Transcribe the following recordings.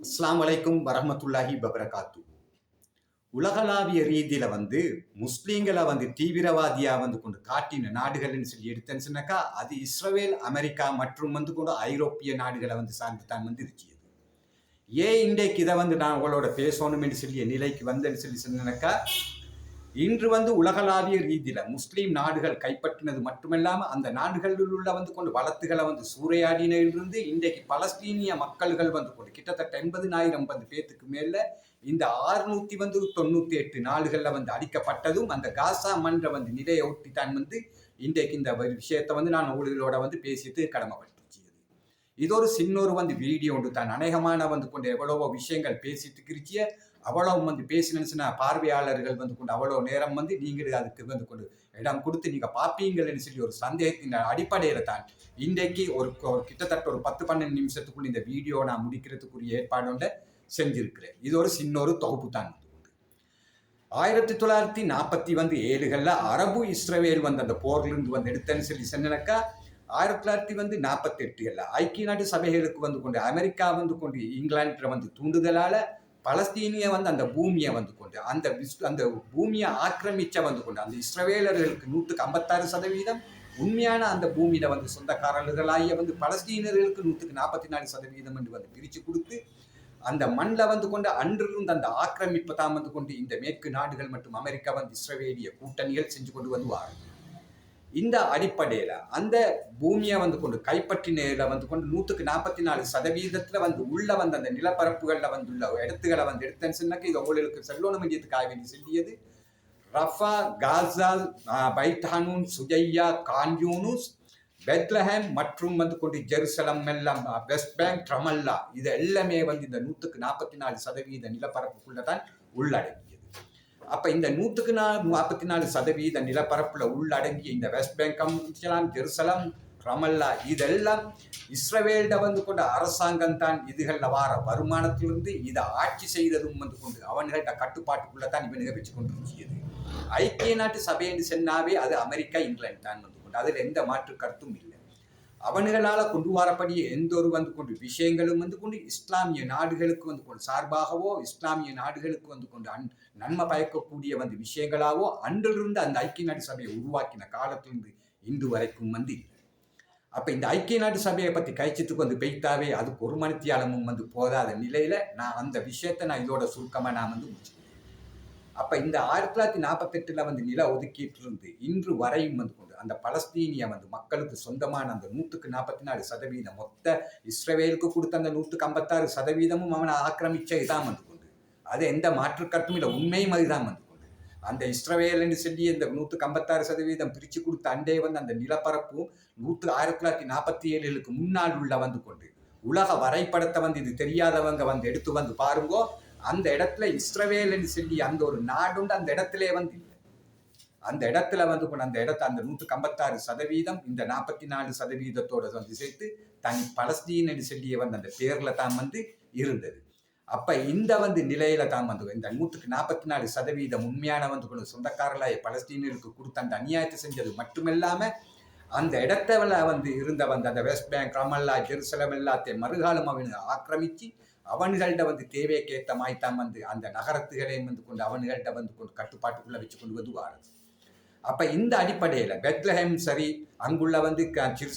அஸ்லாம் அலைக்கும் வரமத்துல்லாஹி பபரகாத்து உலகளாவிய ரீதியில வந்து முஸ்லீம்களை வந்து தீவிரவாதியா வந்து கொண்டு காட்டின நாடுகள்னு சொல்லி எடுத்தேன்னு சொன்னாக்கா அது இஸ்ரேல் அமெரிக்கா மற்றும் வந்து கொண்டு ஐரோப்பிய நாடுகளை வந்து சார்ந்து தான் வந்து இருக்கிறது ஏன் இன்றைக்கு இதை வந்து நான் உங்களோட பேசணும்னு சொல்லி நிலைக்கு வந்தேன்னு சொல்லி சொன்னாக்கா இன்று வந்து உலகளாவிய ரீதியில முஸ்லீம் நாடுகள் கைப்பற்றினது மட்டுமல்லாம அந்த நாடுகளில் உள்ள வந்து கொண்டு வளத்துகளை வந்து சூறையாடினிலிருந்து இன்றைக்கு பலஸ்தீனிய மக்கள்கள் வந்து கொண்டு கிட்டத்தட்ட எண்பதுனாயிரம் வந்து பேத்துக்கு மேல இந்த ஆறுநூத்தி வந்து தொண்ணூத்தி எட்டு நாடுகள்ல வந்து அடிக்கப்பட்டதும் அந்த காசா மன்ற வந்து நிலையை ஒட்டி தான் வந்து இன்றைக்கு இந்த ஒரு விஷயத்தை வந்து நான் ஊழலோட வந்து பேசிட்டு கடமைப்பட்டுச்சு இது ஒரு சின்னொரு வந்து வீடியோ ஒன்று தான். அநேகமான வந்து கொண்டு எவ்வளவோ விஷயங்கள் பேசிட்டு கிரிச்சிய அவ்வளவு வந்து பேசினேன்னு பார்வையாளர்கள் வந்து கொண்டு அவ்வளோ நேரம் வந்து நீங்கள் அதுக்கு வந்து கொண்டு இடம் கொடுத்து நீங்கள் பார்ப்பீங்கள்னு சொல்லி ஒரு சந்தேகத்தின் அடிப்படையில் தான் இன்றைக்கு ஒரு கிட்டத்தட்ட ஒரு பத்து பன்னெண்டு நிமிஷத்துக்குள்ள இந்த வீடியோ நான் முடிக்கிறதுக்குரிய ஏற்பாடு செஞ்சிருக்கிறேன் இது ஒரு சின்ன ஒரு தொகுப்பு தான் வந்து கொண்டு. ஆயிரத்தி தொள்ளாயிரத்தி நாற்பத்தி வந்து ஏழுகளில் அரபு இஸ்ரவேல் வந்து அந்த போர்லேருந்து வந்து எடுத்தேன்னு சொல்லி சொன்னனாக்கா ஆயிரத்தி தொள்ளாயிரத்தி வந்து நாற்பத்தி எட்டுகளில் ஐக்கிய நாட்டு சபைகளுக்கு வந்து கொண்டு அமெரிக்கா வந்து கொண்டு இங்கிலாண்டில் வந்து தூண்டுதலால் பலஸ்தீனிய வந்து அந்த பூமியை வந்து கொண்டு அந்த அந்த பூமியை ஆக்கிரமிச்ச வந்து கொண்டு அந்த இஸ்ரவேலர்களுக்கு நூற்றுக்கு ஐம்பத்தாறு சதவீதம் உண்மையான அந்த பூமியில வந்து சொந்தக்காரர்களாகிய வந்து பலஸ்தீனர்களுக்கு நூற்றுக்கு நாற்பத்தி நாலு சதவீதம் என்று வந்து பிரித்து கொடுத்து அந்த மண்ணில் வந்து கொண்டு அன்றிலிருந்து அந்த ஆக்கிரமிப்பு தான் வந்து கொண்டு இந்த மேற்கு நாடுகள் மற்றும் அமெரிக்கா வந்து இஸ்ரவேலிய கூட்டணிகள் செஞ்சு கொண்டு வந்து இந்த அடிப்படையில் அந்த பூமியை வந்து கொண்டு கைப்பற்றினையில வந்து கொண்டு நூற்றுக்கு நாற்பத்தி நாலு சதவீதத்தில் வந்து உள்ள வந்து அந்த நிலப்பரப்புகளில் வந்துள்ள இடத்துகளை வந்து எடுத்தேன்னு சொன்னாக்க இது உங்களுக்கு செல்லோன மையத்துக்காக வேண்டி சொல்லியது. ரஃபா காசால் பைட்டானூன் சுஜையா கான்யூனுஸ் பெத்லஹேம் மற்றும் வந்து கொண்டு ஜெருசலம் எல்லாம் வெஸ்ட் பேங்க் ட்ரமல்லா இது எல்லாமே வந்து இந்த நூற்றுக்கு நாற்பத்தி நாலு சதவீத நிலப்பரப்புக்குள்ளே தான் உள்ளடங்கியது அப்ப இந்த நூற்றுக்கு நாலு நாற்பத்தி நாலு சதவீத நிலப்பரப்புல உள்ளடங்கிய இந்த வெஸ்ட் பேங்கம் ஜெருசலம் ரமல்லா இதெல்லாம் இஸ்ரவேல்ட வந்து கொண்ட அரசாங்கம் தான் இதுகளில் வார வருமானத்திலிருந்து இதை ஆட்சி செய்ததும் வந்து கொண்டு அவன்கிட்ட கட்டுப்பாட்டுக்குள்ளே தான் இவனுங்க வச்சு கொண்டு இருக்கியது ஐக்கிய நாட்டு சபைன்னு சொன்னாவே அது அமெரிக்கா இங்கிலாந்து தான் வந்து கொண்டு அதில் எந்த மாற்று கருத்தும் இல்லை. அவன்களால் கொண்டு வரப்படிய எந்த ஒரு வந்து கொண்டு விஷயங்களும் வந்து கொண்டு இஸ்லாமிய நாடுகளுக்கு வந்து கொண்டு சார்பாகவோ இஸ்லாமிய நாடுகளுக்கு வந்து கொண்டு அன் நன்மை பயக்கக்கூடிய வந்து விஷயங்களாவோ அன்றிலிருந்து அந்த ஐக்கிய நாட்டு சபையை உருவாக்கின காலத்திலிருந்து இன்று வரைக்கும் வந்து அப்போ அப்ப இந்த ஐக்கிய நாட்டு சபையை பத்தி கைச்சத்துக்கு வந்து பெய்த்தாவே அதுக்கு ஒரு மணித்தியாலமும் வந்து போதாத நிலையில நான் அந்த விஷயத்தை நான் இதோட சுருக்கமா நான் வந்து முடிச்சுக்கிறேன். அப்ப இந்த ஆயிரத்தி தொள்ளாயிரத்தி நாற்பத்தெட்டில் வந்து நில ஒதுக்கீட்டு இருந்து இன்று வரையும் வந்து கொண்டு அந்த பலஸ்தீனிய வந்து மக்களுக்கு சொந்தமான அந்த நூற்றுக்கு நாற்பத்தி நாலு சதவீதம் மொத்த இஸ்ரவேலுக்கு கொடுத்த அந்த நூற்றுக்கு ஐம்பத்தாறு சதவீதமும் அவனை ஆக்கிரமிச்ச இதான் வந்து அது எந்த மாற்று கருத்தும் இல்லை உண்மையும் அதுதான் வந்து கொண்டு. அந்த என்று சொல்லி இந்த நூற்றுக்கு ஐம்பத்தாறு சதவீதம் பிரித்து கொடுத்த அண்டே வந்து அந்த நிலப்பரப்பும் நூற்று ஆயிரத்தி தொள்ளாயிரத்தி நாற்பத்தி ஏழுகளுக்கு முன்னால் உள்ள வந்து கொண்டு. உலக வரைபடத்தை வந்து இது தெரியாதவங்க வந்து எடுத்து வந்து பாருங்கோ அந்த இடத்துல இஸ்ரவேல்னு சொல்லி அந்த ஒரு நாடுண்டு அந்த இடத்துல வந்து இல்லை. அந்த இடத்துல வந்து கொண்டு அந்த இடத்த அந்த நூற்றுக்கு ஐம்பத்தாறு சதவீதம் இந்த நாற்பத்தி நாலு சதவீதத்தோட வந்து சேர்த்து தனி பலஸ்தீன் சொல்லிய வந்து அந்த பேரில் தான் வந்து இருந்தது. அப்ப இந்த வந்து நிலையில தான் வந்து இந்த நூற்றுக்கு நாற்பத்தி நாலு சதவீதம் உண்மையான வந்து கொண்டு சொந்தக்காரலாய பலஸ்தீனருக்கு கொடுத்த அந்த அநியாயத்தை செஞ்சது மட்டுமில்லாம அந்த இடத்துல வந்து இருந்த வந்து அந்த வெஸ்ட் பேங்க் ரமல்லா ஜெருசலம் எல்லாத்தையும் மறுகாலம் அவனு ஆக்கிரமிச்சு அவன்கள்ட்ட வந்து தேவைக்கேற்ற மாய்த்தான் வந்து அந்த நகரத்துகளையும் வந்து கொண்டு அவன்கள்ட்ட வந்து கொண்டு கட்டுப்பாட்டுக்குள்ள வச்சு கொண்டு வந்து வாரது. அப்ப இந்த அடிப்படையில பெத்லஹேம் சரி அங்குள்ள வந்து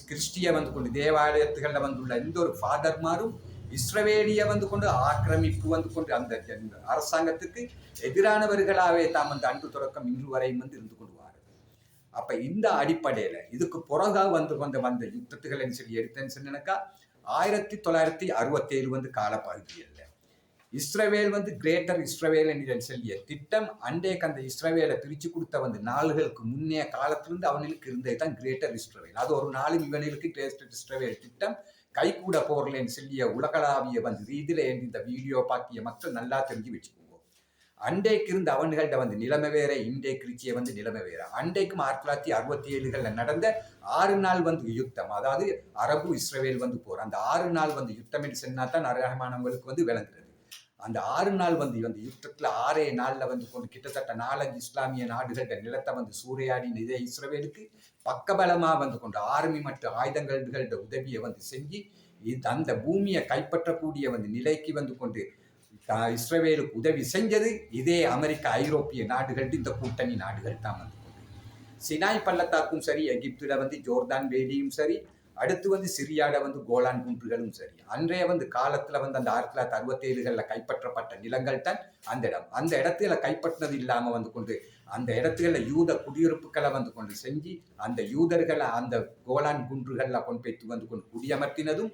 கிறிஸ்டிய வந்து கொண்டு தேவாலயத்துகள்ல வந்துள்ள எந்த ஒரு ஃபாதர்மாரும் இஸ்ரவேலிய வந்து கொண்டு ஆக்கிரமிப்பு வந்து கொண்டு அந்த அரசாங்கத்துக்கு எதிரானவர்களாகவே தாம் அந்த அன்று தொடக்கம் இன்று வரையும் வந்து இருந்து கொண்டு வாரது. அப்ப இந்த அடிப்படையில இதுக்கு பிறகா வந்து வந்த வந்த யுத்தத்துகள் சொல்லி எடுத்தேன்னு சொன்னாக்கா ஆயிரத்தி தொள்ளாயிரத்தி அறுபத்தேழு வந்து காலப்பகுதியில் இஸ்ரவேல் வந்து கிரேட்டர் இஸ்ரவேல் என்று சொல்லிய. திட்டம் அண்டேக்கு அந்த இஸ்ரவேலை பிரித்து கொடுத்த வந்து நாள்களுக்கு முன்னைய காலத்திலிருந்து அவனுக்கு இருந்தது தான் கிரேட்டர் இஸ்ரவேல். அது ஒரு நாளில் இவனுக்கு கிரேட்டர் இஸ்ரவேல் திட்டம். கைகூட போர்லேன்னு சொல்லிய உலகளாவிய வந்து ரீதியில இந்த வீடியோ பாக்கிய மக்கள் நல்லா தெரிஞ்சு வச்சுக்கோங்க. அண்டைக்கு இருந்த அவன்கள்ட்ட வந்து நிலைமை வேற இன்றைய கிருச்சிய வந்து நிலைமை வேற. அண்டைக்கும் ஆயிரத்தி தொள்ளாயிரத்தி அறுபத்தி ஏழுகளில் நடந்த ஆறு நாள் வந்து யுத்தம். அதாவது அரபு இஸ்ரவேல் வந்து போர். அந்த ஆறு நாள் வந்து யுத்தம் என்று சொன்னா தான் அரகமானவங்களுக்கு வந்து விளங்குறது அந்த ஆறு நாள் வந்து வந்து யுத்தத்தில் ஆறே நாளில் வந்து கொண்டு கிட்டத்தட்ட நாலஞ்சு இஸ்லாமிய நாடுகள நிலத்தை வந்து சூறையாடின இதே இஸ்ரவேலுக்கு பக்கபலமாக வந்து கொண்டு ஆர்மி மற்றும் ஆயுதங்கள்களோட உதவியை வந்து செஞ்சு இது அந்த பூமியை கைப்பற்றக்கூடிய வந்து நிலைக்கு வந்து கொண்டு அஹ், உதவி செஞ்சது. இதே அமெரிக்க ஐரோப்பிய நாடுகள் இந்த கூட்டணி நாடுகள் தான் வந்து சினாய் பள்ளத்தாக்கும் சரி எகிப்துல வந்து ஜோர்தான் வேலியும் சரி அடுத்து வந்து சிரியாட வந்து கோலான் குன்றுகளும் சரி. அன்றைய வந்து காலத்தில் வந்து அந்த ஆயிரத்தி தொள்ளாயிரத்தி அறுபத்தி ஏழுகளில் கைப்பற்றப்பட்ட நிலங்கள் தான் அந்த இடம். அந்த இடத்துல கைப்பற்றினது இல்லாமல் வந்து கொண்டு அந்த இடத்துல யூத குடியிருப்புகளை வந்து கொண்டு செஞ்சு அந்த யூதர்களை அந்த கோலான் குன்றுகளில் கொண்டு போய்த்து வந்து கொண்டு குடியமர்த்தினதும்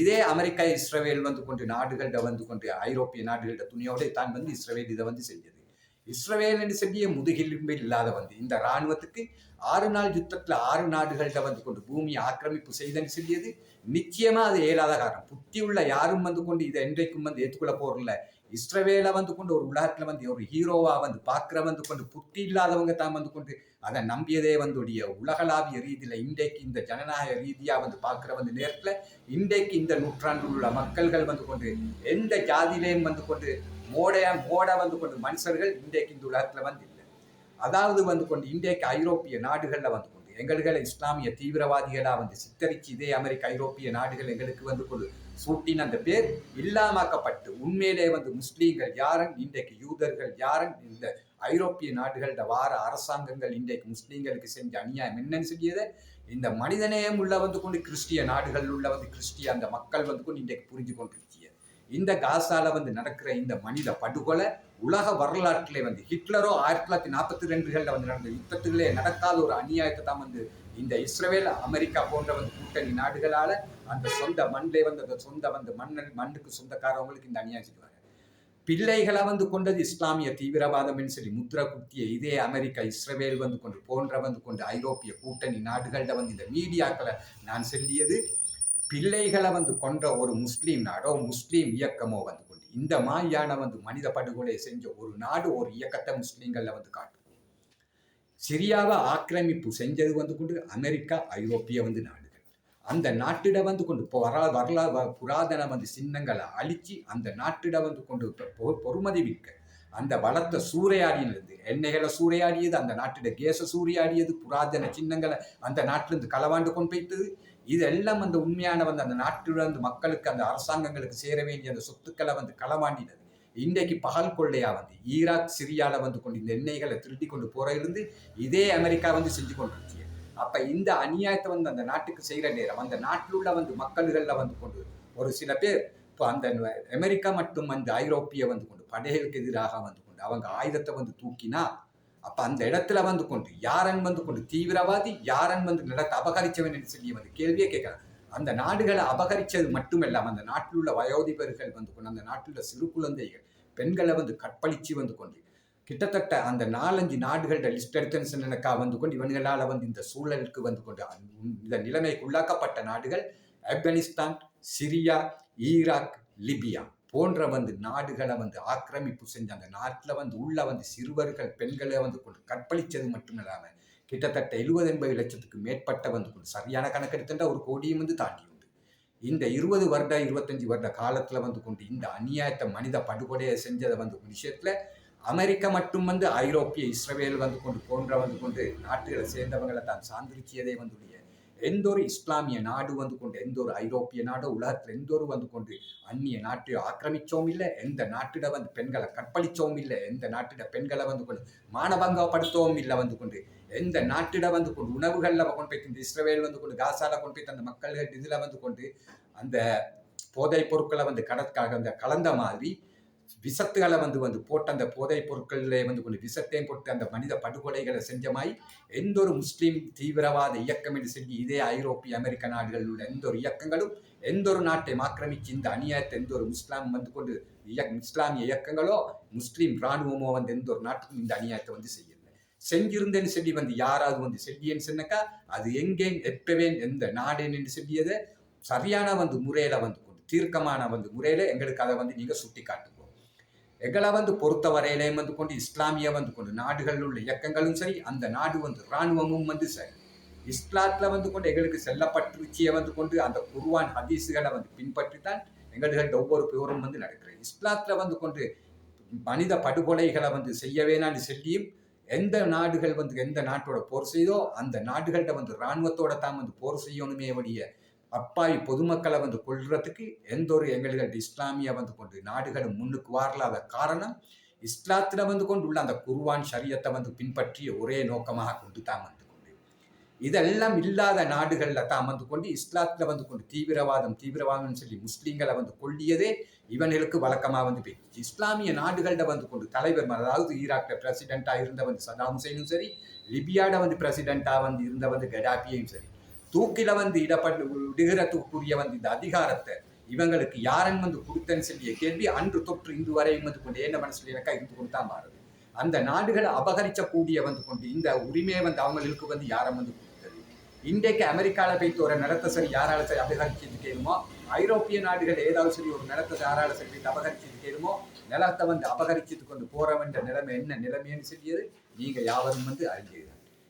இதே அமெரிக்கா இஸ்ரேல் வந்து கொண்டு நாடுகள்கிட்ட வந்து கொண்டு ஐரோப்பிய நாடுகள்ட துணியோட தான் வந்து இஸ்ரவேல் இதை வந்து செஞ்சது. இஸ்ரவேல் என்று சொல்லிய முதுகெலும்பு இல்லாத வந்து இந்த இராணுவத்துக்கு ஆறு நாள் யுத்தத்தில் ஆறு நாடுகள்கிட்ட வந்து கொண்டு பூமியை ஆக்கிரமிப்பு செய்தன்னு சொல்லியது நிச்சயமாக அது இயலாத காரணம். புத்தி உள்ள யாரும் வந்து கொண்டு இதை என்றைக்கும் வந்து ஏற்றுக்கொள்ள போறதில்ல இஸ்ரவேலை வந்து கொண்டு ஒரு உலகத்தில் வந்து ஒரு ஹீரோவாக வந்து பார்க்குற வந்து கொண்டு புத்தி இல்லாதவங்க தான் வந்து கொண்டு அதை நம்பியதே வந்து உடைய உலகளாவிய ரீதியில் இன்றைக்கு இந்த ஜனநாயக ரீதியாக வந்து பார்க்குற வந்து நேரத்தில் இன்றைக்கு இந்த நூற்றாண்டில் உள்ள மக்கள்கள் வந்து கொண்டு எந்த ஜாதியிலையும் வந்து கொண்டு மோட மோட வந்து கொண்டு மனுஷர்கள் இன்றைக்கு இந்த உலகத்தில் வந்து இல்லை அதாவது வந்து கொண்டு இன்றைக்கு ஐரோப்பிய நாடுகளில் வந்து கொண்டு எங்களை இஸ்லாமிய தீவிரவாதிகளா வந்து சித்தரிச்சு இதே அமெரிக்க ஐரோப்பிய நாடுகள் எங்களுக்கு வந்து கொண்டு சூட்டின் அந்த பேர் இல்லாமக்கப்பட்டு உண்மையிலே வந்து முஸ்லீம்கள் யாரும் இன்றைக்கு யூதர்கள் யாரும் இந்த ஐரோப்பிய நாடுகளோட வார அரசாங்கங்கள் இன்றைக்கு முஸ்லீம்களுக்கு செஞ்ச அநியாயம் என்னன்னு சொல்லியதை இந்த மனிதநேயம் உள்ள வந்து கொண்டு கிறிஸ்டிய நாடுகள் உள்ள வந்து கிறிஸ்டிய அந்த மக்கள் வந்து கொண்டு இன்றைக்கு புரிஞ்சு கொண்டு இந்த காசால வந்து நடக்கிற இந்த மனித படுகொலை உலக வரலாற்றிலே வந்து ஹிட்லரோ ஆயிரத்தி தொள்ளாயிரத்தி நாற்பத்தி ரெண்டுகளில் வந்து நடந்த யுத்தத்துகளே நடக்காத ஒரு அநியாயத்தை தான் வந்து இந்த இஸ்ரேல் அமெரிக்கா போன்ற வந்து கூட்டணி நாடுகளால் அந்த சொந்த மண்ணிலே வந்து அந்த சொந்த வந்து மண்ணல் மண்ணுக்கு சொந்தக்காரவங்களுக்கு இந்த அநியாயம் செய்வாங்க பிள்ளைகளை வந்து கொண்டது இஸ்லாமிய தீவிரவாதம் சொல்லி முத்திர குத்திய இதே அமெரிக்கா இஸ்ரேல் வந்து கொண்டு போன்ற வந்து கொண்டு ஐரோப்பிய கூட்டணி நாடுகள்ட வந்து இந்த மீடியாக்களை நான் சொல்லியது. பிள்ளைகளை வந்து கொன்ற ஒரு முஸ்லீம் நாடோ முஸ்லீம் இயக்கமோ வந்து கொண்டு இந்த மாதிரியான வந்து மனித படுகொலை செஞ்ச ஒரு நாடு ஒரு இயக்கத்தை முஸ்லீம்களில் வந்து காட்டும் சிரியாவை ஆக்கிரமிப்பு செஞ்சது வந்து கொண்டு அமெரிக்கா ஐரோப்பிய வந்து நாடுகள். அந்த நாட்டிட வந்து கொண்டு வரா வரலா புராதன வந்து சின்னங்களை அழிச்சு அந்த நாட்டிட வந்து கொண்டு பொ- பொறுமதி விற்க அந்த வளத்தை சூறையாடினது எண்ணெய்களை சூறையாடியது அந்த நாட்டிட கேச சூறையாடியது புராதன சின்னங்களை அந்த நாட்டிலிருந்து களவாண்டு கொண்டு போய்த்தது இதெல்லாம் அந்த உண்மையான வந்து அந்த நாட்டில் வந்து மக்களுக்கு அந்த அரசாங்கங்களுக்கு சேர வேண்டிய அந்த சொத்துக்களை வந்து களவாண்டினது இன்றைக்கு பகல் கொள்ளையா வந்து ஈராக் சிரியால வந்து கொண்டு இந்த எண்ணெய்களை திருட்டி கொண்டு போற இதே அமெரிக்கா வந்து செஞ்சு கொண்டிருக்கிய. அப்ப இந்த அநியாயத்தை வந்து அந்த நாட்டுக்கு செய்கிற நேரம் அந்த நாட்டில் உள்ள வந்து மக்கள்கள்ல வந்து கொண்டு ஒரு சில பேர் இப்போ அந்த அமெரிக்கா மட்டும் அந்த ஐரோப்பிய வந்து கொண்டு படைகளுக்கு எதிராக வந்து கொண்டு அவங்க ஆயுதத்தை வந்து தூக்கினா அப்ப அந்த இடத்துல வந்து கொண்டு யாரன் வந்து கொண்டு தீவிரவாதி யாரன் வந்து நிலத்தை அபகரிச்சவன் என்று சொல்லி வந்து கேள்வியே கேட்கறாங்க அந்த நாடுகளை அபகரிச்சது மட்டுமல்லாம அந்த நாட்டில் உள்ள வயோதிபர்கள் வந்து கொண்டு அந்த நாட்டில் உள்ள சிறு குழந்தைகள் பெண்களை வந்து கற்பழிச்சு வந்து கொண்டு கிட்டத்தட்ட அந்த நாலஞ்சு நாடுகளோட லிஸ்ட் எடுத்துன்னு சொன்னக்கா வந்து கொண்டு இவன்களால் வந்து இந்த சூழலுக்கு வந்து கொண்டு இந்த நிலைமைக்கு உள்ளாக்கப்பட்ட நாடுகள் ஆப்கானிஸ்தான் சிரியா ஈராக் லிபியா. போன்ற வந்து நாடுகளை வந்து ஆக்கிரமிப்பு செஞ்சு அந்த நாட்டில் வந்து உள்ள வந்து சிறுவர்கள் பெண்களை வந்து கொண்டு கற்பழித்தது மட்டும் இல்லாமல் கிட்டத்தட்ட எழுபது எண்பது லட்சத்துக்கு மேற்பட்ட வந்து கொண்டு சரியான கணக்கெடுத்துட்டா ஒரு கோடியும் வந்து தாண்டி உண்டு. இந்த இருபது வருட இருபத்தஞ்சி வருட காலத்தில் வந்து கொண்டு இந்த அநியாயத்தை மனித படுகொலையை செஞ்சதை வந்து விஷயத்தில் அமெரிக்கா மட்டும் வந்து ஐரோப்பிய இஸ்ரேல் வந்து கொண்டு போன்ற வந்து கொண்டு நாட்டுகளை சேர்ந்தவங்களை தான் சார்ந்திருக்கியதே வந்துடைய எந்த ஒரு இஸ்லாமிய நாடு வந்து கொண்டு எந்த ஒரு ஐரோப்பிய நாடோ உலகத்துல எந்த ஒரு வந்து கொண்டு அந்நிய நாட்டை ஆக்கிரமிச்சோம் இல்லை எந்த நாட்டிட வந்து பெண்களை கற்பழிச்சோம் இல்லை எந்த நாட்டிட பெண்களை வந்து கொண்டு மானபங்கப்படுத்தவும் இல்லை வந்து கொண்டு எந்த நாட்டிட வந்து கொண்டு உணவுகளில் கொண்டு போய் இந்த இஸ்ரேல் வந்து கொண்டு காசால கொண்டு போய் அந்த மக்கள்கள் இதில் வந்து கொண்டு அந்த போதைப் பொருட்களை வந்து கடற்காக அந்த கலந்த மாதிரி விசத்துகளை வந்து வந்து போட்டு அந்த போதைப் பொருட்களிலே வந்து கொண்டு விஷத்தையும் போட்டு அந்த மனித படுகொலைகளை செஞ்சமாய் எந்த ஒரு முஸ்லீம் தீவிரவாத இயக்கம் என்று சொல்லி இதே ஐரோப்பிய அமெரிக்க நாடுகளில் உள்ள எந்த ஒரு இயக்கங்களும் எந்த ஒரு நாட்டை ஆக்கிரமிச்சு இந்த அநியாயத்தை எந்த ஒரு முஸ்லாம் வந்து கொண்டு இயக் இஸ்லாமிய இயக்கங்களோ முஸ்லீம் இராணுவமோ வந்து எந்த ஒரு நாட்டுக்கும் இந்த அநியாயத்தை வந்து செய்யல செஞ்சிருந்தேன்னு சொல்லி வந்து யாராவது வந்து செல்லியன்னு சொன்னக்கா அது எங்கே எப்பவேன் எந்த நாடேன்னு சொல்லியதை சரியான வந்து முறையில வந்து கொண்டு தீர்க்கமான வந்து முறையில எங்களுக்கு அதை வந்து நீங்க சுட்டி காட்டுங்க எங்களை வந்து பொறுத்த வரையிலையும் வந்து கொண்டு இஸ்லாமிய வந்து கொண்டு நாடுகளில் உள்ள இயக்கங்களும் சரி அந்த நாடு வந்து இராணுவமும் வந்து சரி. இஸ்லாத்துல வந்து கொண்டு எங்களுக்கு செல்லப்பட்டுச்சியை வந்து கொண்டு அந்த குருவான் ஹதீஸுகளை வந்து பின்பற்றி தான் எங்களுக்கு ஒவ்வொரு பேரும் வந்து நடக்கிறது. இஸ்லாத்துல வந்து கொண்டு மனித படுகொலைகளை வந்து செய்ய நான் சொல்லியும் எந்த நாடுகள் வந்து எந்த நாட்டோட போர் செய்தோ அந்த நாடுகள்கிட்ட வந்து இராணுவத்தோட தான் வந்து போர் செய்யணுமே ஒழிய அப்பாவி பொதுமக்களை வந்து கொள்றதுக்கு எந்த ஒரு எங்களுக்கு இஸ்லாமிய வந்து கொண்டு நாடுகளும் முன்னுக்கு வரலாத காரணம் இஸ்லாத்தில் வந்து கொண்டு உள்ள அந்த குர்வான் ஷரியத்தை வந்து பின்பற்றிய ஒரே நோக்கமாக கொண்டு தான் வந்து கொண்டு. இதெல்லாம் இல்லாத நாடுகளில் தான் வந்து கொண்டு இஸ்லாத்தில் வந்து கொண்டு தீவிரவாதம் தீவிரவாதம்னு சொல்லி முஸ்லீம்களை வந்து கொள்ளியதே இவனுக்கு வழக்கமாக வந்து போயிடுச்சு. இஸ்லாமிய நாடுகளில் வந்து கொண்டு தலைவர் அதாவது ஈராக்ல பிரசிடென்ட்டா இருந்த வந்து சதாம் ஹுசைனும் சரி லிபியாவில் வந்து பிரசிடென்ட்டா வந்து இருந்த வந்து கடாபியையும் சரி தூக்கில வந்து இடப்பட்டு விடுகிறதுக்குரிய வந்து இந்த அதிகாரத்தை இவங்களுக்கு யாரன் வந்து கொடுத்தன்னு சொல்லிய கேள்வி அன்று தொற்று இன்று வரையும் வந்து கொண்டு என்ன மனசுல எனக்கா இருந்து கொடுத்தா மாறுது. அந்த நாடுகளை அபகரிச்சக்கூடிய வந்து கொண்டு இந்த உரிமையை வந்து அவங்களுக்கு வந்து யாரும் வந்து கொடுத்தது? இன்றைக்கு அமெரிக்கால போய்த்து ஒரு நிலத்தை சரி யாரால சரி அபகரிச்சது கேளுமோ? ஐரோப்பிய நாடுகள் ஏதாவது சரி ஒரு நிலத்தை யாரால சரி போய் அபகரிச்சு கேளுமோ? நிலத்தை வந்து அபகரிச்சது கொண்டு போறவன்ற நிலைமை என்ன நிலைமைன்னு சொல்லியது நீங்க யாவரும் வந்து அறிஞ்சது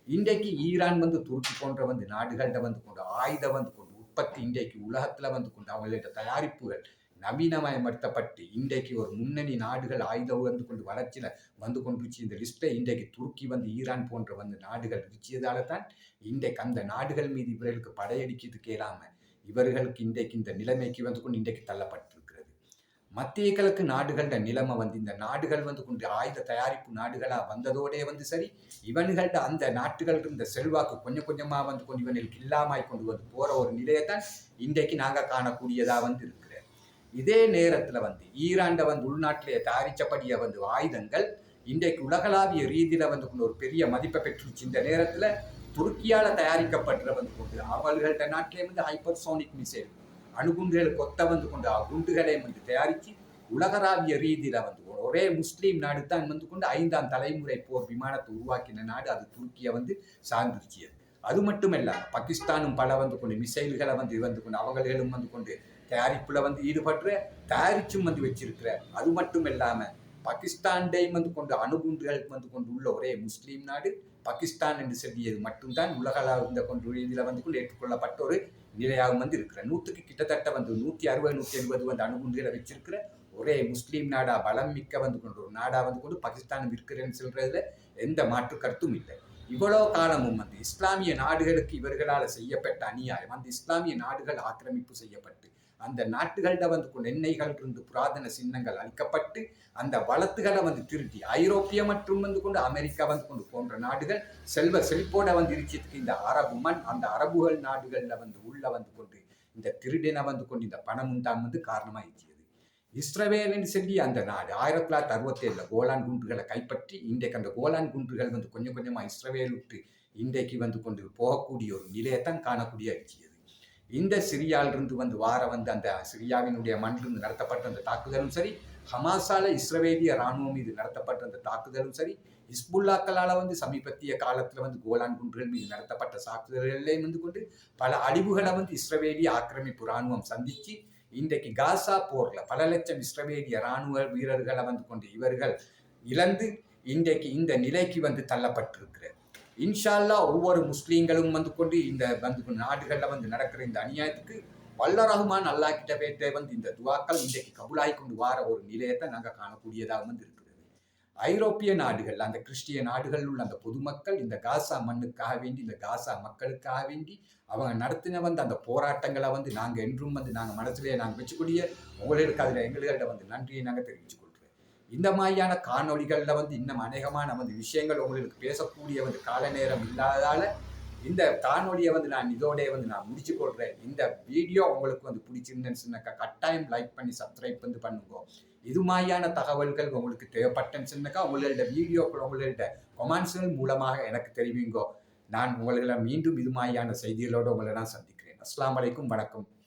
இன்றைக்கு ஈரான் வந்து துருக்கி போன்ற வந்து நாடுகள்கிட்ட வந்து கொண்டு ஆயுதம் வந்து கொண்டு உற்பத்தி இன்றைக்கு உலகத்தில் வந்து கொண்டு அவங்கள்ட்ட தயாரிப்புகள் நவீனமயப்படுத்தப்பட்டு இன்றைக்கு ஒரு முன்னணி நாடுகள் ஆயுதம் வந்து கொண்டு வளர்ச்சியில் வந்து கொண்டுச்சு இந்த லிஸ்ட்டை இன்றைக்கு துருக்கி வந்து ஈரான் போன்ற வந்து நாடுகள் இருச்சியதால தான் இன்றைக்கு அந்த நாடுகள் மீது இவர்களுக்கு படையடிக்கிறதுக்கு இல்லாமல் இவர்களுக்கு இன்றைக்கு இந்த நிலைமைக்கு வந்து கொண்டு இன்றைக்கு தள்ளப்பட்டு மத்திய கிழக்கு நாடுகளோட நிலைமை வந்து இந்த நாடுகள் வந்து கொண்டு ஆயுத தயாரிப்பு நாடுகளாக வந்ததோடே வந்து சரி இவன்கள்ட்ட அந்த நாட்டுகள் இருந்த செல்வாக்கு கொஞ்சம் கொஞ்சமாக வந்து கொண்டு இவனுக்கு இல்லாமல் கொண்டு வந்து போகிற ஒரு நிலையை தான் இன்றைக்கு நாங்கள் காணக்கூடியதாக வந்து இருக்கிற இதே நேரத்தில் வந்து ஈராண்டை வந்து உள்நாட்டிலே தயாரித்தபடிய வந்து ஆயுதங்கள் இன்றைக்கு உலகளாவிய ரீதியில் வந்து கொண்டு ஒரு பெரிய மதிப்பை பெற்றுச்சு இந்த நேரத்தில் துருக்கியால் தயாரிக்கப்பட்ட வந்து கொண்டு அவர்கள்ட்ட நாட்டிலே வந்து ஹைப்பர்சோனிக் மிசைல் அணுகுண்டுகள் கொத்த வந்து கொண்டு குண்டுகளை வந்து தயாரித்து உலகளாவிய ரீதியில் வந்து ஒரே முஸ்லீம் நாடு தான் வந்து கொண்டு ஐந்தாம் தலைமுறை போர் விமானத்தை உருவாக்கின நாடு அது துருக்கியை வந்து சார்ந்திருச்சியது அது மட்டுமல்ல பாகிஸ்தானும் பல வந்து கொண்டு மிசைல்களை வந்து வந்து கொண்டு அவங்களும் வந்து கொண்டு தயாரிப்பில் வந்து ஈடுபட்டு தயாரிச்சும் வந்து வச்சிருக்கிற. அது மட்டும் இல்லாமல் பாகிஸ்தான்டையும் வந்து கொண்டு அணுகுண்டுகள் வந்து கொண்டு உள்ள ஒரே முஸ்லீம் நாடு பாகிஸ்தான் என்று சொல்லியது மட்டும்தான் உலகளாவிய கொண்டு இதில் வந்து கொண்டு ஏற்றுக்கொள்ளப்பட்ட ஒரு நிலையாக வந்து இருக்கிற நூற்றுக்கு கிட்டத்தட்ட வந்து நூற்றி அறுபது நூற்றி எண்பது வந்து அணுகுண்டுகளை வச்சிருக்கிற ஒரே முஸ்லீம் நாடா பலம் மிக்க வந்து கொண்டு ஒரு நாடா வந்து கொண்டு பாகிஸ்தான் இருக்கிறேன்னு சொல்றதுல எந்த மாற்று கருத்தும் இல்லை. இவ்வளோ காலமும் வந்து இஸ்லாமிய நாடுகளுக்கு இவர்களால் செய்யப்பட்ட அநியாயம் அந்த இஸ்லாமிய நாடுகள் ஆக்கிரமிப்பு செய்யப்பட்டு அந்த நாட்டுகளிட வந்து கொண்டு எண்ணெய்கள் இருந்து புராதன சின்னங்கள் அளிக்கப்பட்டு அந்த வளத்துகளை வந்து திருட்டி ஐரோப்பிய மற்றும் வந்து கொண்டு அமெரிக்கா வந்து கொண்டு போன்ற நாடுகள் செல்வ செழிப்போட வந்து இருக்கிறதுக்கு இந்த அரபு மண் அந்த அரபுகள் நாடுகளில் வந்து உள்ள வந்து கொண்டு இந்த திருடினை வந்து கொண்டு இந்த பணமும் தான் வந்து காரணமாக இருக்கு இஸ்ரவேல்னு சொல்லி அந்த நாடு. ஆயிரத்தி தொள்ளாயிரத்தி அறுபத்தி ஏழுல கோலான் குன்றுகளை கைப்பற்றி இன்றைக்கு அந்த கோலான் குன்றுகள் வந்து கொஞ்சம் கொஞ்சமாக இஸ்ரவேல் விட்டு இன்றைக்கு வந்து கொண்டு போகக்கூடிய ஒரு நிலையத்தான் காணக்கூடிய இருக்கிறது இந்த சிரியாலிருந்து வந்து வார வந்து அந்த சிரியாவினுடைய மண்ணிலிருந்து நடத்தப்பட்ட அந்த தாக்குதலும் சரி ஹமாஸால இஸ்ரவேலிய ராணுவம் மீது நடத்தப்பட்ட அந்த தாக்குதலும் சரி இஸ்புல்லாக்களால் வந்து சமீபத்திய காலத்தில் வந்து கோலான் குன்றுகள் மீது நடத்தப்பட்ட தாக்குதல்களையும் வந்து கொண்டு பல அழிவுகளை வந்து இஸ்ரவேலிய ஆக்கிரமிப்பு ராணுவம் சந்தித்து இன்றைக்கு காசா போர்ல பல லட்சம் இஸ்ரவேலிய ராணுவ வீரர்களை வந்து கொண்டு இவர்கள் இழந்து இன்றைக்கு இந்த நிலைக்கு வந்து தள்ளப்பட்டிருக்கிறது இன்ஷால்லா ஒவ்வொரு முஸ்லீம்களும் வந்து கொண்டு இந்த வந்து நாடுகளில் வந்து நடக்கிற இந்த அநியாயத்துக்கு வல்ல ரஹ்மான் அல்லா கிட்ட பேட்டை வந்து இந்த துவாக்கள் இன்றைக்கு கபுலாய் கொண்டு வார ஒரு நிலையத்தை நாங்கள் காணக்கூடியதாக வந்து இருக்கு. ஐரோப்பிய நாடுகள் அந்த கிறிஸ்டிய நாடுகள் உள்ள அந்த பொதுமக்கள் இந்த காசா மண்ணுக்காக வேண்டி இந்த காசா மக்களுக்காக வேண்டி அவங்க நடத்தின வந்து அந்த போராட்டங்களை வந்து நாங்கள் என்றும் வந்து நாங்கள் மனசுலேயே நாங்கள் வச்சுக்கூடிய உங்களுக்கு அதில் எங்கள்கிட்ட வந்து நன்றியை நாங்கள் தெரிவிச்சுக்கொள்கிறோம் இந்த மாதிரியான காணொளிகளில் வந்து இன்னும் அநேகமான வந்து விஷயங்கள் உங்களுக்கு பேசக்கூடிய வந்து கால நேரம் இல்லாததால இந்த காணொலியை வந்து நான் இதோடய வந்து நான் முடிச்சு கொள்கிறேன் இந்த வீடியோ உங்களுக்கு வந்து பிடிச்சிருந்தேன்னு சொன்னாக்கா கட்டாயம் லைக் பண்ணி சப்ஸ்கிரைப் வந்து பண்ணுங்க. இது மாதிரியான தகவல்கள் உங்களுக்கு தேவைப்பட்டேன்னு சொன்னாக்கா உங்களோட வீடியோக்கள் உங்களோட கொமெண்ட்ஸ்கள் மூலமாக எனக்கு தெரிவிங்கோ. நான் உங்களை மீண்டும் இது மாதிரியான செய்திகளோடு உங்களை நான் சந்திக்கிறேன். அஸ்லாம் வலைக்கும் வணக்கம்.